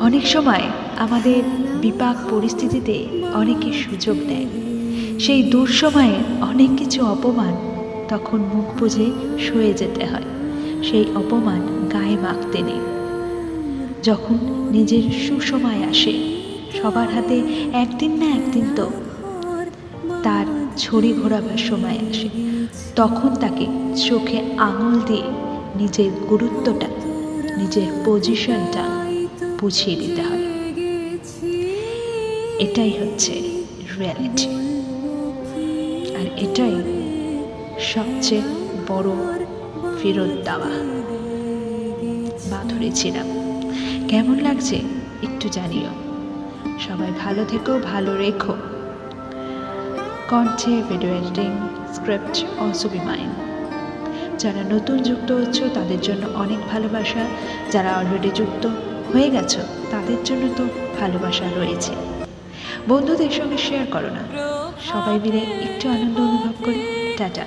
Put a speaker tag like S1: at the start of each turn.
S1: অনেক সময় আমাদের বিপাক পরিস্থিতিতে অনেকে সুযোগ দেয়। সেই দুঃসময়ে অনেক কিছু অপমান তখন মুখ বুঝে সয়ে যেতে হয়। সেই অপমান গায়ে মাখতে নেই। যখন নিজের সুসময় আসে, সবার হাতে একদিন না একদিন তো তার ছড়ি ঘোরাবার সময় আসে। তখন তাকে চোখে আঙুল দিয়ে নিজের গুরুত্বটা, নিজের পজিশনটা বুঝিয়ে দিতে হয় এটাই হচ্ছে রিয়ালিটি আর এটাই সবচেয়ে বড় ফেরত দেওয়া। মাধুরী ছিলাম। কেমন লাগছে একটু জানিও। সবাই ভালো থেকো, ভালো রেখো। কণ্ঠে video editing script also be mine যারা নতুন যুক্ত হচ্ছ, তাদের জন্য অনেক ভালোবাসা। যারা অলরেডি যুক্ত হয়ে গেছো, তাদের জন্য তো ভালোবাসা রয়েছে। বন্ধুদের সঙ্গে শেয়ার করো না। সবাই মিলে একটু আনন্দ অনুভব করি। টাটা।